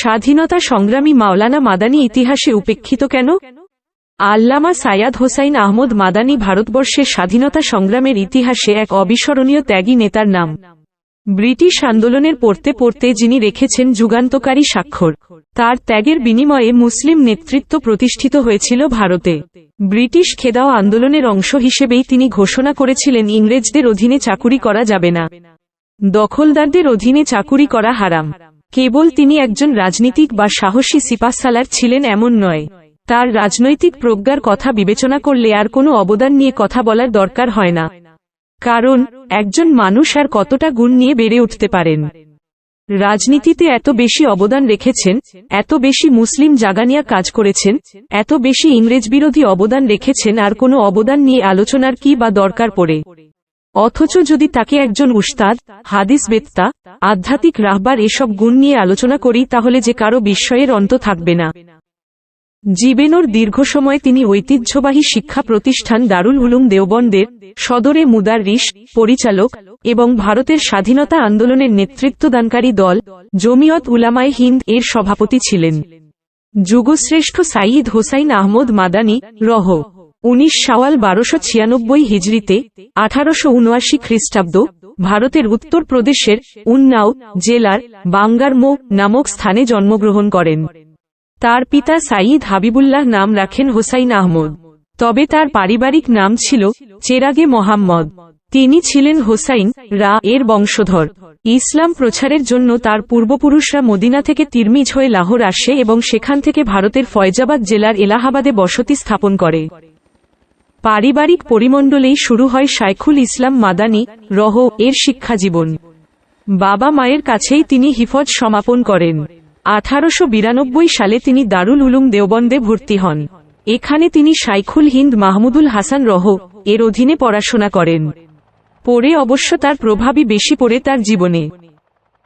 স্বাধীনতা সংগ্রামী মাওলানা মাদানী ইতিহাসে উপেক্ষিত কেন? আল্লামা সায়াদ হোসাইন আহমদ মাদানী ভারতবর্ষের স্বাধীনতা সংগ্রামের ইতিহাসে এক অবিস্মরণীয় ত্যাগী নেতার নাম। ব্রিটিশ আন্দোলনের পড়তে পড়তে যিনি রেখেছেন যুগান্তকারী স্বাক্ষর, তার ত্যাগের বিনিময়ে মুসলিম নেতৃত্ব প্রতিষ্ঠিত হয়েছিল ভারতে। ব্রিটিশ খেদাও আন্দোলনের অংশ হিসেবেই তিনি ঘোষণা করেছিলেন, ইংরেজদের অধীনে চাকুরি করা যাবে না। দখলদারদের অধীনে চাকুরি করা হারাম। কেবল তিনি একজন রাজনীতিক বা সাহসী সিপাহসালার ছিলেন এমন নয়। তার রাজনৈতিক প্রজ্ঞার কথা বিবেচনা করলে আর কোনো অবদান নিয়ে কথা বলার দরকার হয় না। কারণ, একজন মানুষ আর কতটা গুণ নিয়ে বেড়ে উঠতে পারেন। রাজনীতিতে এত বেশি অবদান রেখেছেন, এত বেশি মুসলিম জাগানিয়া কাজ করেছেন, এত বেশি ইংরেজ বিরোধী অবদান রেখেছেন আর কোনো অবদান নিয়ে আলোচনার কি বা দরকার পড়ে। অথচ যদি তাকে একজন উস্তাদ, হাদিস বেত্তা, আধ্যাত্মিক রাহবার এসব গুণ নিয়ে আলোচনা করি, তাহলে যে কারও বিস্ময়ের অন্ত থাকবে না। জীবেনর দীর্ঘ সময় তিনি ঐতিহ্যবাহী শিক্ষা প্রতিষ্ঠান দারুল উলুম দেওবন্দের সদরে মুদাররিস পরিচালক এবং ভারতের স্বাধীনতা আন্দোলনের নেতৃত্বদানকারী দল, জমিয়ত উলামায় হিন্দ এর সভাপতি ছিলেন। যুগশ্রেষ্ঠ সাঈদ হোসাইন আহমদ মাদানী, রহ। উনিশ সাওয়াল বারোশো ছিয়ানব্বই হিজড়িতে আঠারোশো উনআশি খ্রিস্টাব্দ ভারতের উত্তর প্রদেশের উন্নাও জেলার বাঙ্গারমো নামক স্থানে জন্মগ্রহণ করেন। তার পিতা সাঈদ হাবিবুল্লাহ নাম রাখেন হোসাইন আহমদ। তবে তার পারিবারিক নাম ছিল চেরাগে মোহাম্মদ। তিনি ছিলেন হোসাইন রা এর বংশধর। ইসলাম প্রচারের জন্য তার পূর্বপুরুষরা মদিনা থেকে তিরমিজ হয়ে লাহোর আসে এবং সেখান থেকে ভারতের ফয়জাবাদ জেলার এলাহাবাদে বসতি স্থাপন করে। পারিবারিক পরিমণ্ডলেই শুরু হয় শাইখুল ইসলাম মাদানী রহ এর শিক্ষাজীবন। বাবা মায়ের কাছেই তিনি হিফজ সমাপন করেন। আঠারোশো বিরানব্বই সালে তিনি দারুল উলুম দেওবন্দে ভর্তি হন। এখানে তিনি শাইখুল হিন্দ মাহমুদুল হাসান রহ এর অধীনে পড়াশোনা করেন। পরে অবশ্য তার প্রভাবই বেশি পড়ে তার জীবনে।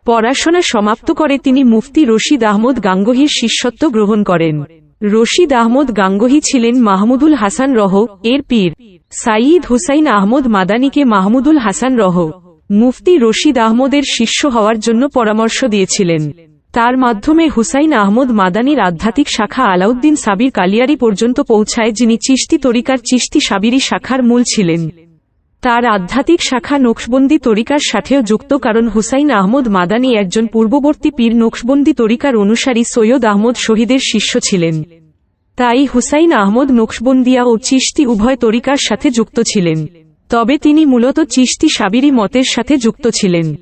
পড়াশোনা সমাপ্ত করে তিনি মুফতি রশিদ আহমদ গাঙ্গহির শিষ্যত্ব গ্রহণ করেন। রশিদ আহমদ গাঙ্গহি ছিলেন মাহমুদুল হাসান রহ এর পীর। সাইদ হুসাইন আহমদ মাদানীকে মাহমুদুল হাসান রহ। মুফতি রশিদ আহমদের শিষ্য হওয়ার জন্য পরামর্শ দিয়েছিলেন। তার মাধ্যমে হুসাইন আহমদ মাদানীর আধ্যাত্মিক শাখা আলাউদ্দিন সাবির কালিয়ারি পর্যন্ত পৌঁছায় যিনি চিস্তি তরিকার চিস্তি সাবিরি শাখার মূল ছিলেন। তার আধ্যাত্মিক শাখা নকশবন্দি তরিকার সাথেও যুক্ত কারণ হুসাইন আহমদ মাদানী একজন পূর্ববর্তী পীর নকশবন্দি তরিকার অনুসারী সৈয়দ আহমদ শহীদের শিষ্য ছিলেন। তাই হুসাইন আহমদ নকশবন্দিয়া ও চিস্তি উভয় তরিকার সাথে যুক্ত ছিলেন। তবে তিনি মূলত চিস্তি সাবিরি মতের সাথে যুক্ত ছিলেন।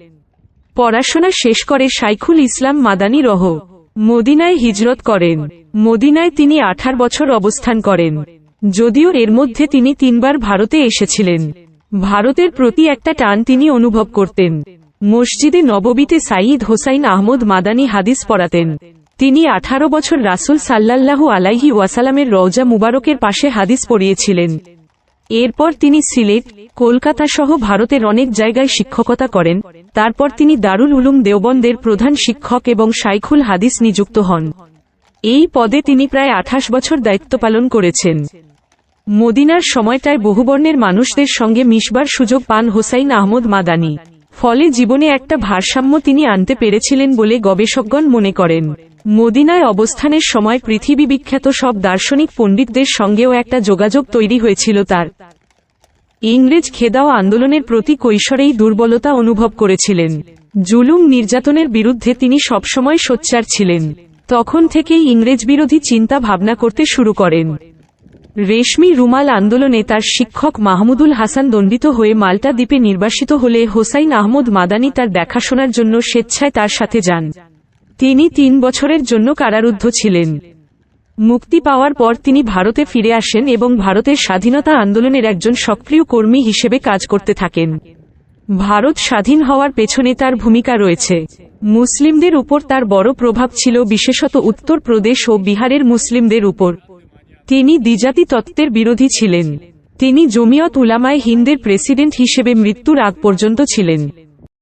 পড়াশোনা শেষ করে শাইখুল ইসলাম মাদানী রহ মদিনায় হিজরত করেন। মদিনায় তিনি আঠার বছর অবস্থান করেন। যদিও এর মধ্যে তিনি তিনবার ভারতে এসেছিলেন। ভারতের প্রতি একটা টান তিনি অনুভব করতেন। মসজিদে নববীতে সাঈদ হোসাইন আহমদ মাদানী হাদিস পড়াতেন। তিনি আঠারো বছর রাসুল সাল্লাল্লাহু আলাইহি ওয়াসালামের রওজা মুবারকের পাশে হাদিস পড়িয়েছিলেন। এরপর তিনি সিলেট, কলকাতা সহ ভারতের অনেক জায়গায় শিক্ষকতা করেন। তারপর তিনি দারুল উলুম দেওবন্দের প্রধান শিক্ষক এবং শাইখুল হাদিস নিযুক্ত হন। এই পদে তিনি প্রায় আঠাশ বছর দায়িত্ব পালন করেছেন। মদিনার সময়টায় বহুবর্ণের মানুষদের সঙ্গে মিশবার সুযোগ পান হোসাইন আহমদ মাদানী। ফলে জীবনে একটা ভারসাম্য তিনি আনতে পেরেছিলেন বলে গবেষকগণ মনে করেন। মদিনায় অবস্থানের সময় পৃথিবী বিখ্যাত সব দার্শনিক পণ্ডিতদের সঙ্গেও একটা যোগাযোগ তৈরি হয়েছিল তার। ইংরেজ খেদাও আন্দোলনের প্রতি কৈশোরেই দুর্বলতা অনুভব করেছিলেন। জুলুম নির্যাতনের বিরুদ্ধে তিনি সবসময় সোচ্চার ছিলেন। তখন থেকেই ইংরেজ বিরোধী চিন্তা ভাবনা করতে শুরু করেন। রেশমি রুমাল আন্দোলনে তার শিক্ষক মাহমুদুল হাসান দণ্ডিত হয়ে মাল্টা দ্বীপে নির্বাসিত হলে হোসাইন আহমদ মাদানী তার দেখাশোনার জন্য স্বেচ্ছায় তার সাথে যান। তিনি তিন বছরের জন্য কারারুদ্ধ ছিলেন। মুক্তি পাওয়ার পর তিনি ভারতে ফিরে আসেন এবং ভারতের স্বাধীনতা আন্দোলনের একজন সক্রিয় কর্মী হিসেবে কাজ করতে থাকেন। ভারত স্বাধীন হওয়ার পেছনে তার ভূমিকা রয়েছে। মুসলিমদের উপর তার বড় প্রভাব ছিল বিশেষত উত্তর প্রদেশ ও বিহারের মুসলিমদের উপর। তিনি দ্বিজাতি তত্ত্বের বিরোধী ছিলেন। তিনি জমিয়ত উলামায় হিন্দের প্রেসিডেন্ট হিসেবে মৃত্যুর আগ পর্যন্ত ছিলেন।